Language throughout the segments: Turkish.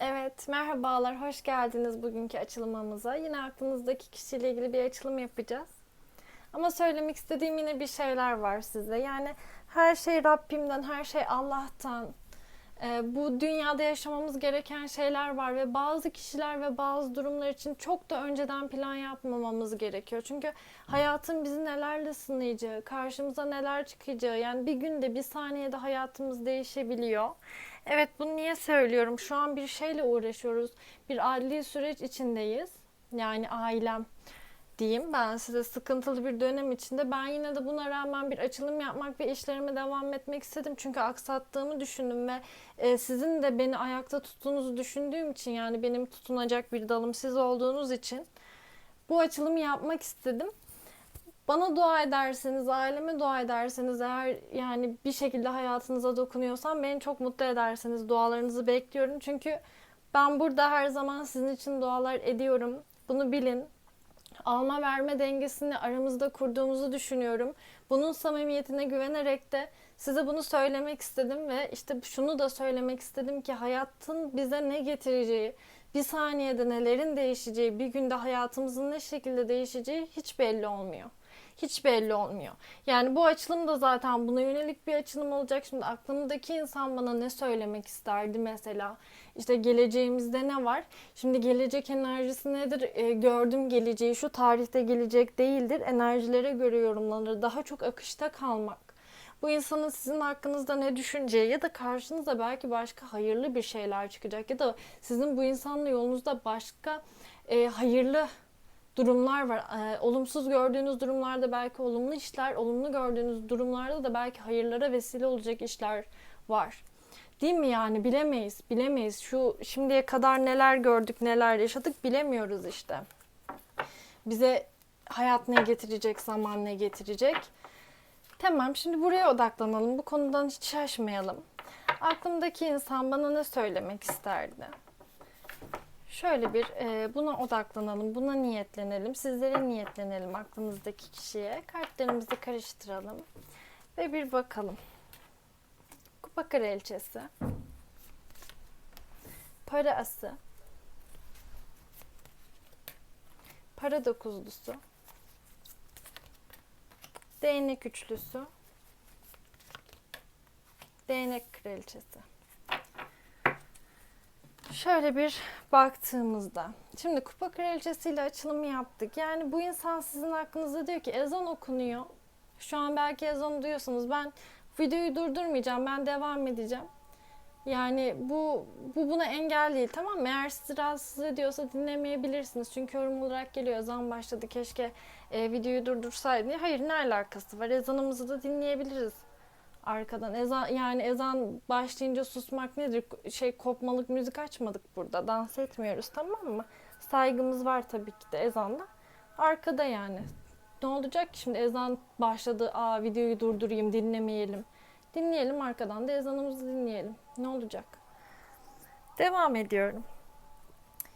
Evet, merhabalar, hoş geldiniz bugünkü açılımımıza. Yine aklınızdaki kişiyle ilgili bir açılım yapacağız. Ama söylemek istediğim yine bir şeyler var size. Yani her şey Rabbimden, her şey Allah'tan. Ee, bu dünyada yaşamamız gereken şeyler var ve bazı kişiler ve bazı durumlar için çok da önceden plan yapmamamız gerekiyor. Çünkü hayatın bizi nelerle sınayacağı, karşımıza neler çıkacağı, yani bir günde, bir saniyede hayatımız değişebiliyor. Evet, bunu niye söylüyorum? Şu an bir şeyle uğraşıyoruz. Bir adli süreç içindeyiz. Yani ailem diyeyim ben size sıkıntılı bir dönem içinde ben yine de buna rağmen bir açılım yapmak ve işlerime devam etmek istedim. Çünkü aksattığımı düşündüm ve e, sizin de beni ayakta tuttuğunuzu düşündüğüm için yani benim tutunacak bir dalım siz olduğunuz için bu açılımı yapmak istedim. Bana dua ederseniz, aileme dua ederseniz eğer yani bir şekilde hayatınıza dokunuyorsam beni çok mutlu ederseniz dualarınızı bekliyorum. Çünkü ben burada her zaman sizin için dualar ediyorum. Bunu bilin. Alma verme dengesini aramızda kurduğumuzu düşünüyorum. Bunun samimiyetine güvenerek de size bunu söylemek istedim ve işte şunu da söylemek istedim ki hayatın bize ne getireceği, bir saniyede nelerin değişeceği, bir günde hayatımızın ne şekilde değişeceği hiç belli olmuyor hiç belli olmuyor. Yani bu açılım da zaten buna yönelik bir açılım olacak. Şimdi aklımdaki insan bana ne söylemek isterdi mesela? İşte geleceğimizde ne var? Şimdi gelecek enerjisi nedir? E, gördüm geleceği şu tarihte gelecek değildir. Enerjilere göre yorumlanır. Daha çok akışta kalmak. Bu insanın sizin hakkınızda ne düşüneceği ya da karşınıza belki başka hayırlı bir şeyler çıkacak ya da sizin bu insanla yolunuzda başka e, hayırlı durumlar var. Ee, olumsuz gördüğünüz durumlarda belki olumlu işler, olumlu gördüğünüz durumlarda da belki hayırlara vesile olacak işler var. Değil mi yani bilemeyiz, bilemeyiz. Şu şimdiye kadar neler gördük, neler yaşadık bilemiyoruz işte. Bize hayat ne getirecek, zaman ne getirecek. Tamam şimdi buraya odaklanalım. Bu konudan hiç şaşmayalım. Aklımdaki insan bana ne söylemek isterdi? Şöyle bir e, buna odaklanalım, buna niyetlenelim, sizlere niyetlenelim aklınızdaki kişiye. Kartlarımızı karıştıralım ve bir bakalım. Kupa kraliçesi, para ası, para dokuzlusu, değnek üçlüsü, değnek kraliçesi. Şöyle bir baktığımızda. Şimdi kupa kraliçesiyle açılımı yaptık. Yani bu insan sizin hakkınızda diyor ki ezan okunuyor. Şu an belki ezan duyuyorsunuz. Ben videoyu durdurmayacağım. Ben devam edeceğim. Yani bu, bu buna engel değil tamam mı? Eğer sizi rahatsız ediyorsa dinlemeyebilirsiniz. Çünkü yorum olarak geliyor ezan başladı keşke e, videoyu durdursaydın. Hayır ne alakası var? Ezanımızı da dinleyebiliriz arkadan ezan yani ezan başlayınca susmak nedir? Şey kopmalık müzik açmadık burada. Dans etmiyoruz tamam mı? Saygımız var tabii ki de ezanda. Arkada yani. Ne olacak ki şimdi ezan başladı. Aa videoyu durdurayım dinlemeyelim. Dinleyelim arkadan da ezanımızı dinleyelim. Ne olacak? Devam ediyorum.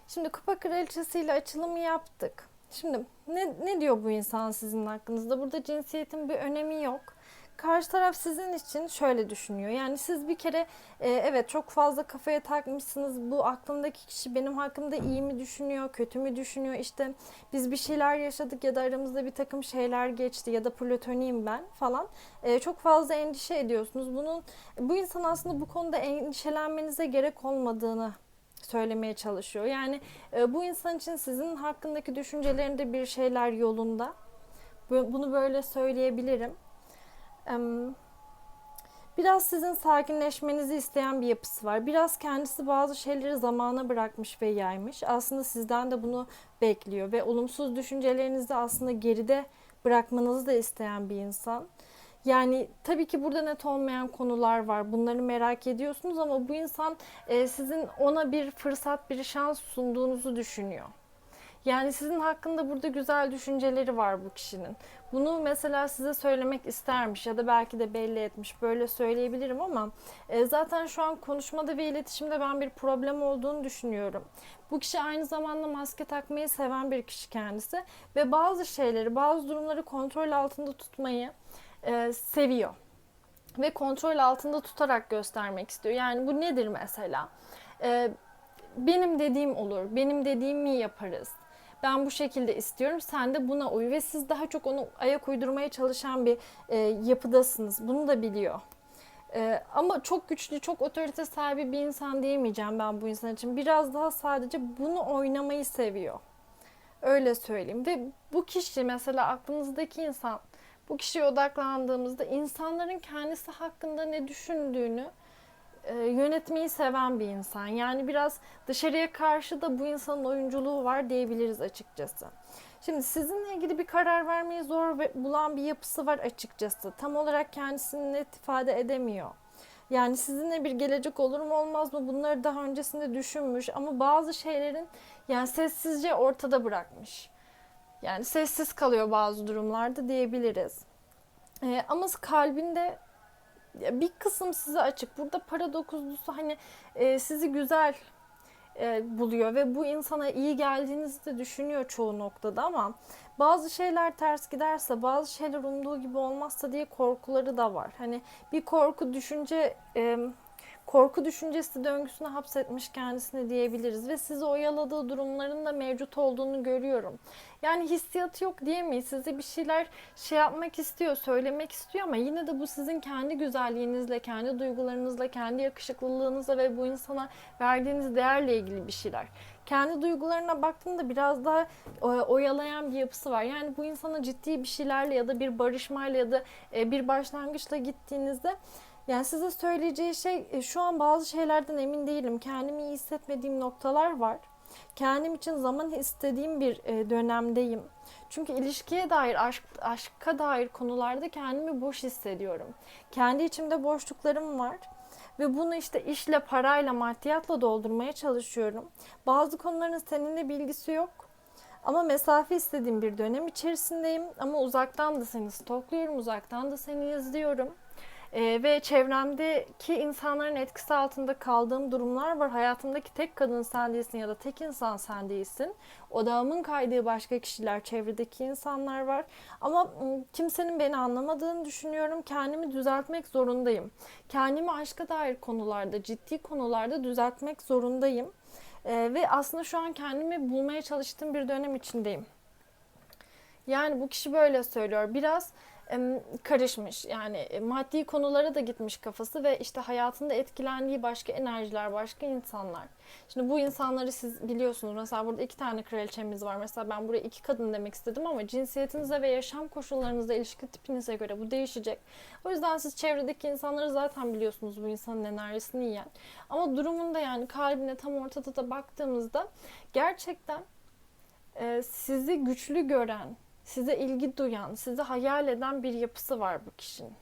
Şimdi kupa kraliçesiyle açılımı yaptık. Şimdi ne, ne diyor bu insan sizin hakkınızda? Burada cinsiyetin bir önemi yok karşı taraf sizin için şöyle düşünüyor. Yani siz bir kere e, evet çok fazla kafaya takmışsınız. Bu aklımdaki kişi benim hakkımda iyi mi düşünüyor, kötü mü düşünüyor? İşte biz bir şeyler yaşadık ya da aramızda bir takım şeyler geçti ya da platoniyim ben falan. E, çok fazla endişe ediyorsunuz. Bunun bu insan aslında bu konuda endişelenmenize gerek olmadığını söylemeye çalışıyor. Yani e, bu insan için sizin hakkındaki düşüncelerinde bir şeyler yolunda. Bunu böyle söyleyebilirim. Biraz sizin sakinleşmenizi isteyen bir yapısı var. Biraz kendisi bazı şeyleri zamana bırakmış ve yaymış. Aslında sizden de bunu bekliyor ve olumsuz düşüncelerinizi aslında geride bırakmanızı da isteyen bir insan. Yani tabii ki burada net olmayan konular var. Bunları merak ediyorsunuz ama bu insan e, sizin ona bir fırsat, bir şans sunduğunuzu düşünüyor. Yani sizin hakkında burada güzel düşünceleri var bu kişinin. Bunu mesela size söylemek istermiş ya da belki de belli etmiş. Böyle söyleyebilirim ama e, zaten şu an konuşmada ve iletişimde ben bir problem olduğunu düşünüyorum. Bu kişi aynı zamanda maske takmayı seven bir kişi kendisi ve bazı şeyleri, bazı durumları kontrol altında tutmayı e, seviyor ve kontrol altında tutarak göstermek istiyor. Yani bu nedir mesela? E, benim dediğim olur, benim dediğimi yaparız. Ben bu şekilde istiyorum, sen de buna uy ve siz daha çok onu ayak uydurmaya çalışan bir e, yapıdasınız. Bunu da biliyor. E, ama çok güçlü, çok otorite sahibi bir insan diyemeyeceğim ben bu insan için. Biraz daha sadece bunu oynamayı seviyor. Öyle söyleyeyim. Ve bu kişi mesela aklınızdaki insan, bu kişiye odaklandığımızda insanların kendisi hakkında ne düşündüğünü e, yönetmeyi seven bir insan. Yani biraz dışarıya karşı da bu insanın oyunculuğu var diyebiliriz açıkçası. Şimdi sizinle ilgili bir karar vermeyi zor bulan bir yapısı var açıkçası. Tam olarak kendisini net ifade edemiyor. Yani sizinle bir gelecek olur mu olmaz mı bunları daha öncesinde düşünmüş ama bazı şeylerin yani sessizce ortada bırakmış. Yani sessiz kalıyor bazı durumlarda diyebiliriz. Ee, ama kalbinde bir kısım size açık. Burada para dokuzlusu hani e, sizi güzel e, buluyor ve bu insana iyi geldiğinizi de düşünüyor çoğu noktada ama bazı şeyler ters giderse, bazı şeyler umduğu gibi olmazsa diye korkuları da var. Hani bir korku düşünce e, korku düşüncesi döngüsüne hapsetmiş kendisini diyebiliriz ve sizi oyaladığı durumların da mevcut olduğunu görüyorum. Yani hissiyatı yok diyemeyiz. Size bir şeyler şey yapmak istiyor, söylemek istiyor ama yine de bu sizin kendi güzelliğinizle, kendi duygularınızla, kendi yakışıklılığınızla ve bu insana verdiğiniz değerle ilgili bir şeyler. Kendi duygularına baktığımda biraz daha e, oyalayan bir yapısı var. Yani bu insana ciddi bir şeylerle ya da bir barışmayla ya da e, bir başlangıçla gittiğinizde yani size söyleyeceği şey e, şu an bazı şeylerden emin değilim. Kendimi iyi hissetmediğim noktalar var. Kendim için zaman istediğim bir e, dönemdeyim. Çünkü ilişkiye dair, aşk, aşka dair konularda kendimi boş hissediyorum. Kendi içimde boşluklarım var. Ve bunu işte işle, parayla, maddiyatla doldurmaya çalışıyorum. Bazı konuların seninle bilgisi yok. Ama mesafe istediğim bir dönem içerisindeyim. Ama uzaktan da seni stokluyorum, uzaktan da seni izliyorum. Ee, ve çevremdeki insanların etkisi altında kaldığım durumlar var. Hayatımdaki tek kadın sen değilsin ya da tek insan sen değilsin. Odağımın kaydığı başka kişiler, çevredeki insanlar var. Ama ım, kimsenin beni anlamadığını düşünüyorum. Kendimi düzeltmek zorundayım. Kendimi aşka dair konularda, ciddi konularda düzeltmek zorundayım. Ee, ve aslında şu an kendimi bulmaya çalıştığım bir dönem içindeyim. Yani bu kişi böyle söylüyor. Biraz karışmış. Yani e, maddi konulara da gitmiş kafası ve işte hayatında etkilendiği başka enerjiler, başka insanlar. Şimdi bu insanları siz biliyorsunuz. Mesela burada iki tane kraliçemiz var. Mesela ben buraya iki kadın demek istedim ama cinsiyetinize ve yaşam koşullarınıza, ilişki tipinize göre bu değişecek. O yüzden siz çevredeki insanları zaten biliyorsunuz bu insanın enerjisini yiyen. Ama durumunda yani kalbine tam ortada da baktığımızda gerçekten e, sizi güçlü gören, size ilgi duyan, sizi hayal eden bir yapısı var bu kişinin.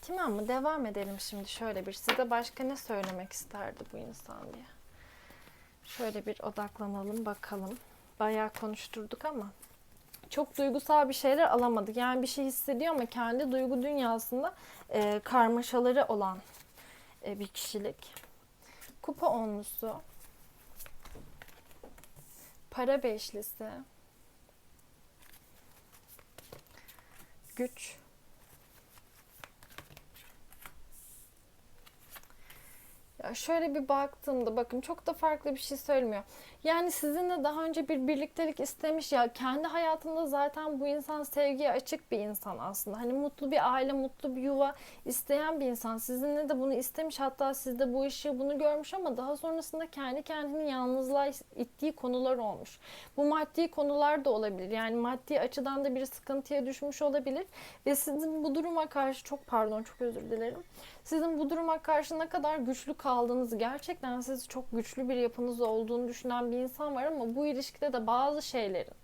Tamam mı? Devam edelim şimdi şöyle bir. Size başka ne söylemek isterdi bu insan diye. Şöyle bir odaklanalım bakalım. Bayağı konuşturduk ama çok duygusal bir şeyler alamadık. Yani bir şey hissediyor ama kendi duygu dünyasında e, karmaşaları olan e, bir kişilik. Kupa onlusu. Para beşlisi. Güç. Ya şöyle bir baktığımda bakın çok da farklı bir şey söylemiyor. Yani sizinle daha önce bir birliktelik istemiş ya kendi hayatında zaten bu insan sevgiye açık bir insan aslında. Hani mutlu bir aile, mutlu bir yuva isteyen bir insan. Sizinle de bunu istemiş hatta sizde bu işi bunu görmüş ama daha sonrasında kendi kendini yalnızlığa ittiği konular olmuş. Bu maddi konular da olabilir. Yani maddi açıdan da bir sıkıntıya düşmüş olabilir ve sizin bu duruma karşı çok pardon çok özür dilerim. Sizin bu duruma karşı ne kadar güçlü kaldığınızı, gerçekten siz çok güçlü bir yapınız olduğunu düşünen bir insan var ama bu ilişkide de bazı şeylerin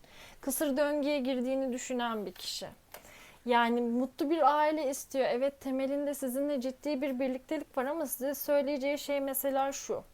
kısır döngüye girdiğini düşünen bir kişi. Yani mutlu bir aile istiyor. Evet temelinde sizinle ciddi bir birliktelik var ama size söyleyeceği şey mesela şu.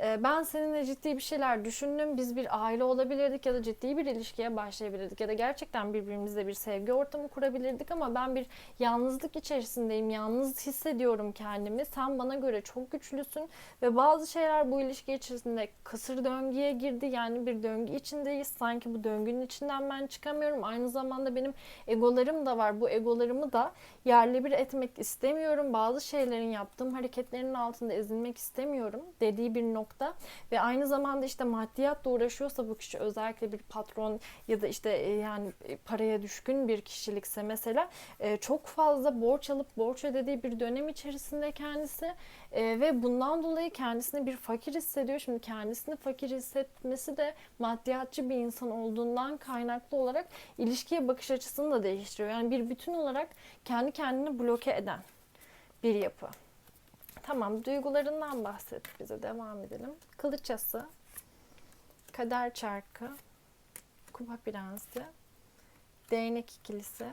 Ee, Ben seninle ciddi bir şeyler düşündüm. Biz bir aile olabilirdik ya da ciddi bir ilişkiye başlayabilirdik ya da gerçekten birbirimizle bir sevgi ortamı kurabilirdik ama ben bir yalnızlık içerisindeyim. Yalnız hissediyorum kendimi. Sen bana göre çok güçlüsün ve bazı şeyler bu ilişki içerisinde kısır döngüye girdi. Yani bir döngü içindeyiz. Sanki bu döngünün içinden ben çıkamıyorum. Aynı zamanda benim egolarım da var. Bu egolarımı da yerle bir etmek istemiyorum. Bazı şeylerin yaptığım hareketlerin altında ezilmek istemiyorum dediği bir nokta nokta ve aynı zamanda işte maddiyatla uğraşıyorsa bu kişi özellikle bir patron ya da işte e, yani e, paraya düşkün bir kişilikse mesela e, çok fazla borç alıp borç ödediği bir dönem içerisinde kendisi ve bundan dolayı kendisini bir fakir hissediyor. Şimdi kendisini fakir hissetmesi de maddiyatçı bir insan olduğundan kaynaklı olarak ilişkiye bakış açısını da değiştiriyor. Yani bir bütün olarak kendi kendini bloke eden bir yapı. Tamam, duygularından bahset bize. Devam edelim. Kılıç ası, kader çarkı, kupa prensi, değnek ikilisi,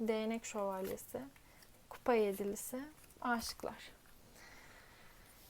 değnek şövalyesi, kupa yedilisi, aşıklar.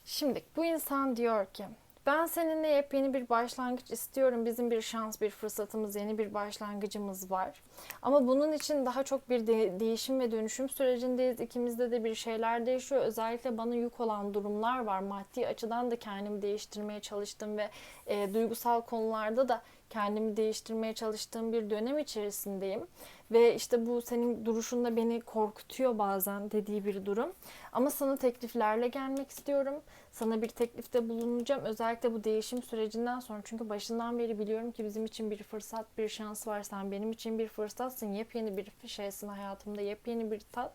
Şimdi bu insan diyor ki ben seninle yepyeni bir başlangıç istiyorum. Bizim bir şans, bir fırsatımız, yeni bir başlangıcımız var. Ama bunun için daha çok bir de- değişim ve dönüşüm sürecindeyiz. İkimizde de bir şeyler değişiyor. Özellikle bana yük olan durumlar var. Maddi açıdan da kendimi değiştirmeye çalıştım ve e, duygusal konularda da kendimi değiştirmeye çalıştığım bir dönem içerisindeyim. Ve işte bu senin duruşunda beni korkutuyor bazen dediği bir durum. Ama sana tekliflerle gelmek istiyorum. Sana bir teklifte bulunacağım. Özellikle bu değişim sürecinden sonra. Çünkü başından beri biliyorum ki bizim için bir fırsat, bir şans var. Sen benim için bir fırsatsın. Yepyeni bir şeysin hayatımda. Yepyeni bir tat.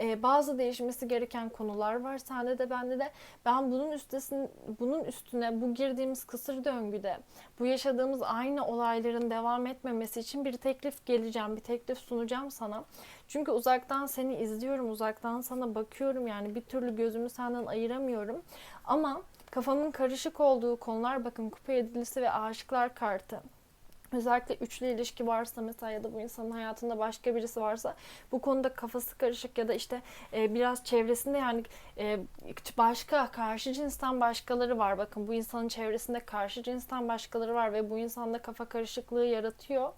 Ee, bazı değişmesi gereken konular var. Sende de bende de. Ben bunun üstesin, bunun üstüne bu girdiğimiz kısır döngüde bu yaşadığımız aynı olayların devam etmemesi için bir teklif geleceğim. Bir teklif sunacağım sana. Çünkü uzaktan seni izliyorum, uzaktan sana bakıyorum yani bir türlü gözümü senden ayıramıyorum. Ama kafamın karışık olduğu konular bakın kupa yedilisi ve aşıklar kartı. Özellikle üçlü ilişki varsa mesela ya da bu insanın hayatında başka birisi varsa bu konuda kafası karışık ya da işte e, biraz çevresinde yani e, başka karşı cinsten başkaları var. Bakın bu insanın çevresinde karşı cinsten başkaları var ve bu insanda kafa karışıklığı yaratıyor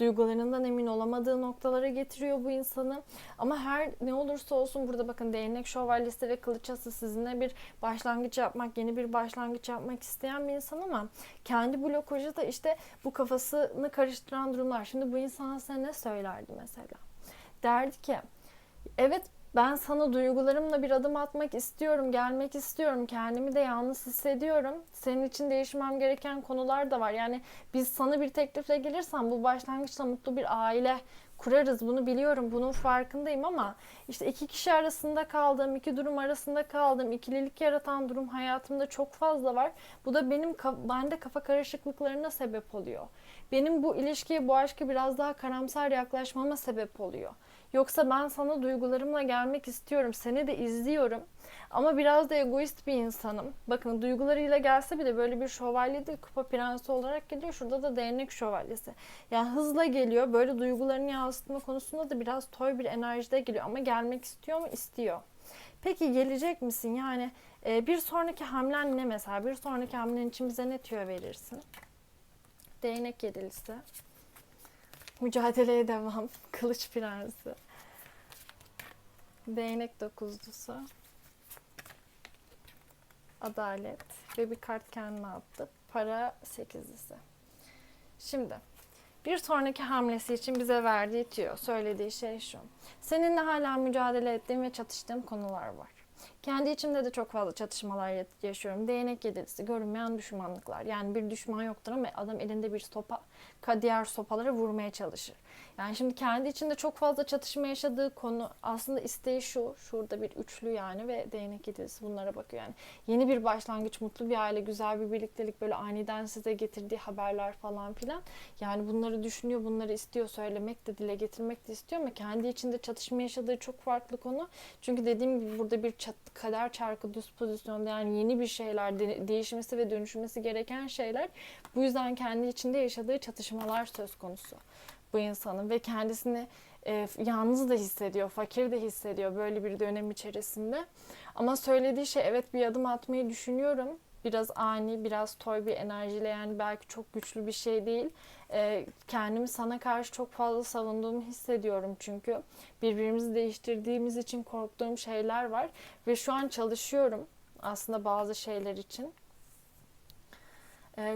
duygularından emin olamadığı noktalara getiriyor bu insanı. Ama her ne olursa olsun burada bakın değnek şövalyesi ve kılıçası sizinle bir başlangıç yapmak, yeni bir başlangıç yapmak isteyen bir insan ama kendi blokajı da işte bu kafasını karıştıran durumlar. Şimdi bu insan size ne söylerdi mesela? Derdi ki evet ben sana duygularımla bir adım atmak istiyorum, gelmek istiyorum. Kendimi de yalnız hissediyorum. Senin için değişmem gereken konular da var. Yani biz sana bir teklifle gelirsem bu başlangıçta mutlu bir aile kurarız. Bunu biliyorum, bunun farkındayım ama işte iki kişi arasında kaldığım, iki durum arasında kaldığım, ikililik yaratan durum hayatımda çok fazla var. Bu da benim bende kafa karışıklıklarına sebep oluyor. Benim bu ilişkiye, bu aşkı biraz daha karamsar yaklaşmama sebep oluyor. Yoksa ben sana duygularımla gelmek istiyorum. Seni de izliyorum. Ama biraz da egoist bir insanım. Bakın duygularıyla gelse bile böyle bir şövalye değil, kupa prensi olarak geliyor. Şurada da değnek şövalyesi. Yani hızla geliyor. Böyle duygularını yansıtma konusunda da biraz toy bir enerjide geliyor. Ama gelmek istiyor mu? İstiyor. Peki gelecek misin? Yani e, bir sonraki hamlen ne mesela? Bir sonraki hamlen için bize ne tüyo verirsin? Değnek yedilisi. Mücadeleye devam. Kılıç prensi. Değnek dokuzlusu. Adalet. Ve bir kart kendine attı. Para sekizlisi. Şimdi bir sonraki hamlesi için bize verdiği tüyo, söylediği şey şu. Seninle hala mücadele ettiğim ve çatıştığım konular var. Kendi içimde de çok fazla çatışmalar yaşıyorum. Değnek yedilisi, görünmeyen düşmanlıklar. Yani bir düşman yoktur ama adam elinde bir sopa, diğer sopaları vurmaya çalışır. Yani şimdi kendi içinde çok fazla çatışma yaşadığı konu aslında isteği şu. Şurada bir üçlü yani ve değnek yedilisi bunlara bakıyor. Yani yeni bir başlangıç, mutlu bir aile, güzel bir birliktelik böyle aniden size getirdiği haberler falan filan. Yani bunları düşünüyor, bunları istiyor söylemek de dile getirmek de istiyor ama kendi içinde çatışma yaşadığı çok farklı konu. Çünkü dediğim gibi burada bir çat, kader çarkı düz pozisyonda yani yeni bir şeyler de, değişmesi ve dönüşmesi gereken şeyler. Bu yüzden kendi içinde yaşadığı çatışmalar söz konusu bu insanın ve kendisini e, yalnız da hissediyor, fakir de hissediyor böyle bir dönem içerisinde. Ama söylediği şey evet bir adım atmayı düşünüyorum. Biraz ani, biraz toy bir enerjiyle yani belki çok güçlü bir şey değil. E, kendimi sana karşı çok fazla savunduğumu hissediyorum çünkü. Birbirimizi değiştirdiğimiz için korktuğum şeyler var. Ve şu an çalışıyorum aslında bazı şeyler için.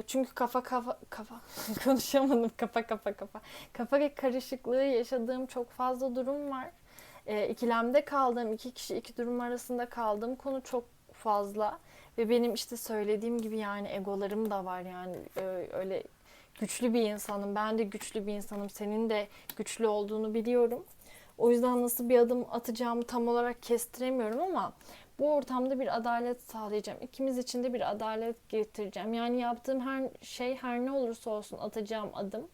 Çünkü kafa kafa kafa konuşamadım kafa kafa kafa. Kafa karışıklığı yaşadığım çok fazla durum var. E, ikilemde kaldığım iki kişi iki durum arasında kaldığım konu çok fazla Ve benim işte söylediğim gibi yani egolarım da var yani Ö- öyle güçlü bir insanım. Ben de güçlü bir insanım. Senin de güçlü olduğunu biliyorum. O yüzden nasıl bir adım atacağımı tam olarak kestiremiyorum ama bu ortamda bir adalet sağlayacağım. İkimiz için de bir adalet getireceğim. Yani yaptığım her şey her ne olursa olsun atacağım adım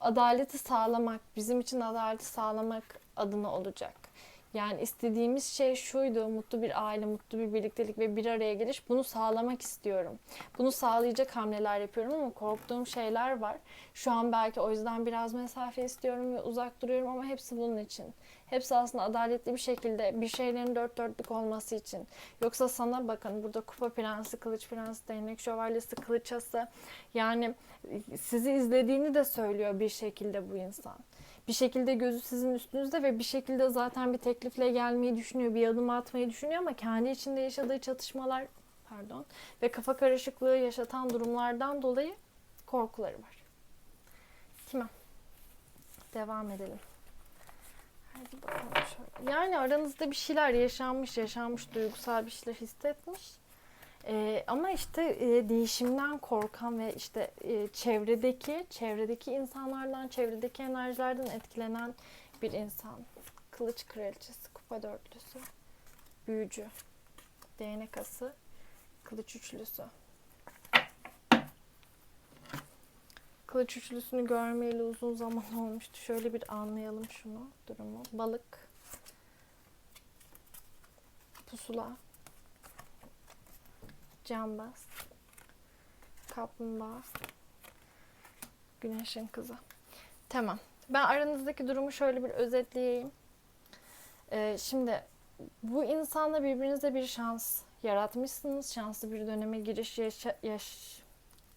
adaleti sağlamak, bizim için adaleti sağlamak adına olacak. Yani istediğimiz şey şuydu, mutlu bir aile, mutlu bir birliktelik ve bir araya geliş. Bunu sağlamak istiyorum. Bunu sağlayacak hamleler yapıyorum ama korktuğum şeyler var. Şu an belki o yüzden biraz mesafe istiyorum ve uzak duruyorum ama hepsi bunun için. Hepsi aslında adaletli bir şekilde bir şeylerin dört dörtlük olması için. Yoksa sana bakın burada kupa prensi, kılıç prensi, değnek şövalyesi, kılıçası. Yani sizi izlediğini de söylüyor bir şekilde bu insan. Bir şekilde gözü sizin üstünüzde ve bir şekilde zaten bir teklifle gelmeyi düşünüyor, bir adım atmayı düşünüyor ama kendi içinde yaşadığı çatışmalar, pardon, ve kafa karışıklığı yaşatan durumlardan dolayı korkuları var. Tamam. Devam edelim. Hadi bakalım şöyle. Yani aranızda bir şeyler yaşanmış, yaşanmış, duygusal bir şeyler hissetmiş. Ee, ama işte e, değişimden korkan ve işte e, çevredeki çevredeki insanlardan, çevredeki enerjilerden etkilenen bir insan. Kılıç kraliçesi, kupa dörtlüsü, büyücü, değnek ası, kılıç üçlüsü. Kılıç üçlüsünü görmeyeli uzun zaman olmuştu. Şöyle bir anlayalım şunu, durumu. Balık, pusula, cambaz, kaplumbağa, güneşin kızı. Tamam. Ben aranızdaki durumu şöyle bir özetleyeyim. Ee, şimdi bu insanla birbirinize bir şans yaratmışsınız. Şanslı bir döneme giriş yaşa, yaş,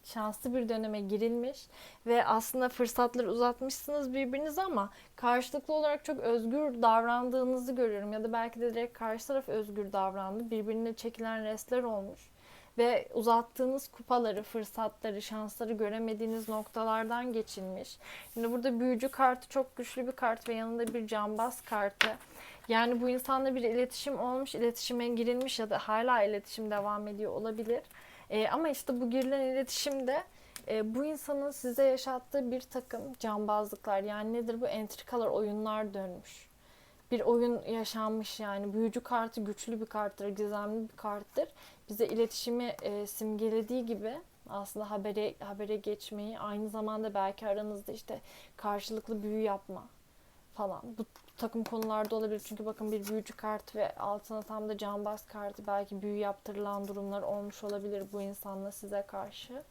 şanslı bir döneme girilmiş ve aslında fırsatları uzatmışsınız birbirinize ama karşılıklı olarak çok özgür davrandığınızı görüyorum ya da belki de direkt karşı taraf özgür davrandı. Birbirine çekilen restler olmuş ve uzattığınız kupaları, fırsatları, şansları göremediğiniz noktalardan geçilmiş. Şimdi burada büyücü kartı çok güçlü bir kart ve yanında bir cambaz kartı. Yani bu insanla bir iletişim olmuş, iletişime girilmiş ya da hala iletişim devam ediyor olabilir. Ee, ama işte bu girilen iletişimde e, bu insanın size yaşattığı bir takım cambazlıklar yani nedir bu entrikalar, oyunlar dönmüş. Bir oyun yaşanmış yani büyücü kartı güçlü bir karttır, gizemli bir karttır. Bize iletişimi e, simgelediği gibi aslında habere habere geçmeyi aynı zamanda belki aranızda işte karşılıklı büyü yapma falan. Bu takım konularda olabilir. Çünkü bakın bir büyücü kart ve altına tam da cambaz kartı belki büyü yaptırılan durumlar olmuş olabilir bu insanla size karşı.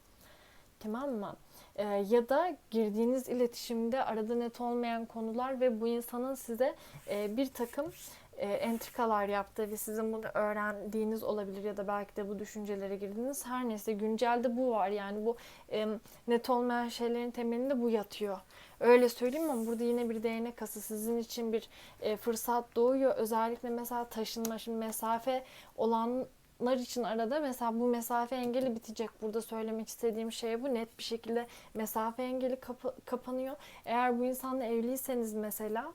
Tamam mı? Ee, ya da girdiğiniz iletişimde arada net olmayan konular ve bu insanın size e, bir takım e, entrikalar yaptığı ve sizin bunu öğrendiğiniz olabilir ya da belki de bu düşüncelere girdiniz. Her neyse güncelde bu var. Yani bu e, net olmayan şeylerin temelinde bu yatıyor. Öyle söyleyeyim ama burada yine bir değnek kası sizin için bir e, fırsat doğuyor. Özellikle mesela taşınma, şimdi mesafe olanlar için arada mesela bu mesafe engeli bitecek. Burada söylemek istediğim şey bu. Net bir şekilde mesafe engeli kapı, kapanıyor. Eğer bu insanla evliyseniz mesela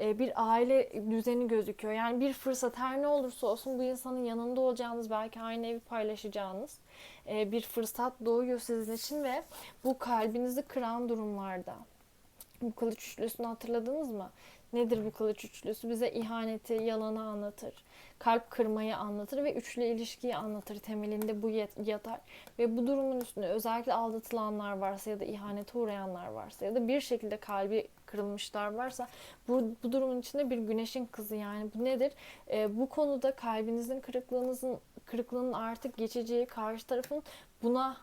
e, bir aile düzeni gözüküyor. Yani bir fırsat her ne olursa olsun bu insanın yanında olacağınız, belki aynı evi paylaşacağınız e, bir fırsat doğuyor sizin için ve bu kalbinizi kıran durumlarda. Bu kılıç üçlüsünü hatırladınız mı? Nedir bu kılıç üçlüsü? Bize ihaneti, yalanı anlatır. Kalp kırmayı anlatır ve üçlü ilişkiyi anlatır. Temelinde bu yatar. Ve bu durumun üstünde özellikle aldatılanlar varsa ya da ihanete uğrayanlar varsa ya da bir şekilde kalbi kırılmışlar varsa bu, bu durumun içinde bir güneşin kızı yani bu nedir? E, bu konuda kalbinizin kırıklığınızın kırıklığının artık geçeceği karşı tarafın buna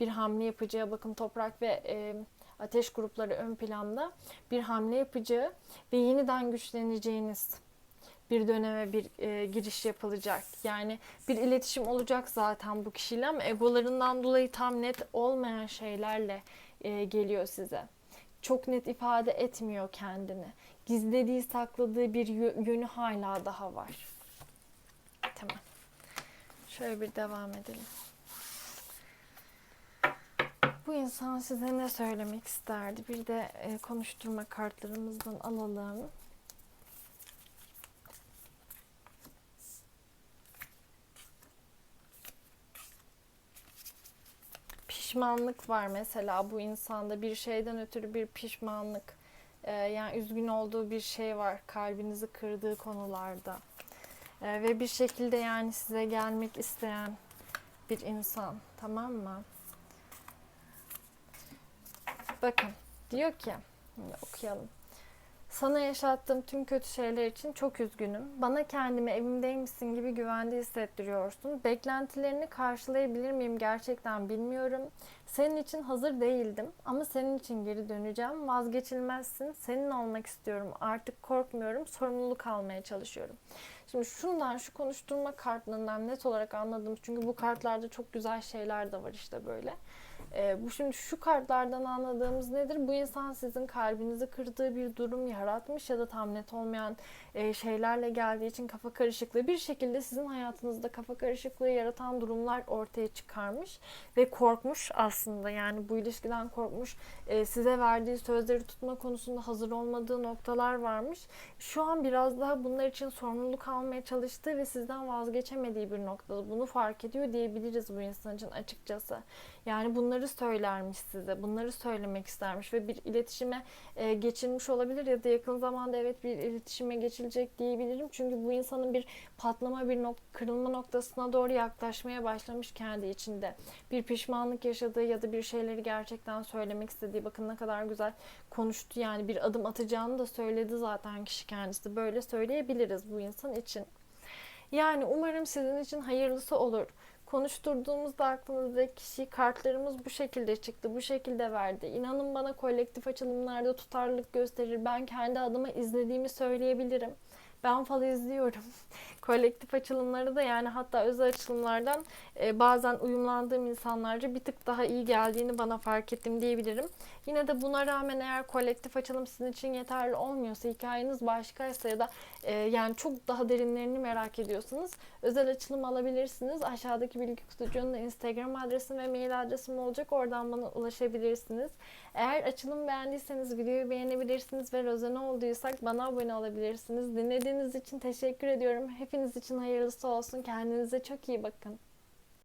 bir hamle yapacağı bakın toprak ve e, ateş grupları ön planda bir hamle yapacağı ve yeniden güçleneceğiniz bir döneme bir e, giriş yapılacak. Yani bir iletişim olacak zaten bu kişiyle ama egolarından dolayı tam net olmayan şeylerle e, geliyor size. Çok net ifade etmiyor kendini. Gizlediği, sakladığı bir yönü hala daha var. Tamam. Şöyle bir devam edelim. Bu insan size ne söylemek isterdi? Bir de e, konuşturma kartlarımızdan alalım. Pişmanlık var mesela bu insanda bir şeyden ötürü bir pişmanlık. Ee, yani üzgün olduğu bir şey var kalbinizi kırdığı konularda. Ee, ve bir şekilde yani size gelmek isteyen bir insan tamam mı? Bakın diyor ki okuyalım. Sana yaşattığım tüm kötü şeyler için çok üzgünüm. Bana kendimi evimdeymişsin gibi güvende hissettiriyorsun. Beklentilerini karşılayabilir miyim gerçekten bilmiyorum. Senin için hazır değildim ama senin için geri döneceğim. Vazgeçilmezsin. Senin olmak istiyorum. Artık korkmuyorum. Sorumluluk almaya çalışıyorum. Şimdi şundan şu konuşturma kartlarından net olarak anladım. Çünkü bu kartlarda çok güzel şeyler de var işte böyle. Ee, bu şimdi şu kartlardan anladığımız nedir? Bu insan sizin kalbinizi kırdığı bir durum yaratmış ya da tam net olmayan e, şeylerle geldiği için kafa karışıklığı bir şekilde sizin hayatınızda kafa karışıklığı yaratan durumlar ortaya çıkarmış ve korkmuş aslında yani bu ilişkiden korkmuş e, size verdiği sözleri tutma konusunda hazır olmadığı noktalar varmış. Şu an biraz daha bunlar için sorumluluk almaya çalıştığı ve sizden vazgeçemediği bir noktada bunu fark ediyor diyebiliriz bu insan için açıkçası. Yani bunları söylermiş size, bunları söylemek istermiş ve bir iletişime e, geçilmiş olabilir ya da yakın zamanda evet bir iletişime geçilecek diyebilirim. Çünkü bu insanın bir patlama, bir nok kırılma noktasına doğru yaklaşmaya başlamış kendi içinde. Bir pişmanlık yaşadığı ya da bir şeyleri gerçekten söylemek istediği, bakın ne kadar güzel konuştu yani bir adım atacağını da söyledi zaten kişi kendisi. Böyle söyleyebiliriz bu insan için. Yani umarım sizin için hayırlısı olur konuşturduğumuzda aklınızdaki kişi kartlarımız bu şekilde çıktı, bu şekilde verdi. İnanın bana kolektif açılımlarda tutarlılık gösterir. Ben kendi adıma izlediğimi söyleyebilirim. Ben fal izliyorum. kolektif açılımları da yani hatta özel açılımlardan e, bazen uyumlandığım insanlarca bir tık daha iyi geldiğini bana fark ettim diyebilirim. Yine de buna rağmen eğer kolektif açılım sizin için yeterli olmuyorsa, hikayeniz başkaysa ya da e, yani çok daha derinlerini merak ediyorsanız özel açılım alabilirsiniz. Aşağıdaki bilgi kutucuğunda Instagram adresim ve mail adresim olacak. Oradan bana ulaşabilirsiniz. Eğer açılım beğendiyseniz videoyu beğenebilirsiniz ve rezone olduysak bana abone olabilirsiniz. Dinlediğiniz için teşekkür ediyorum. Hepiniz için hayırlısı olsun. Kendinize çok iyi bakın.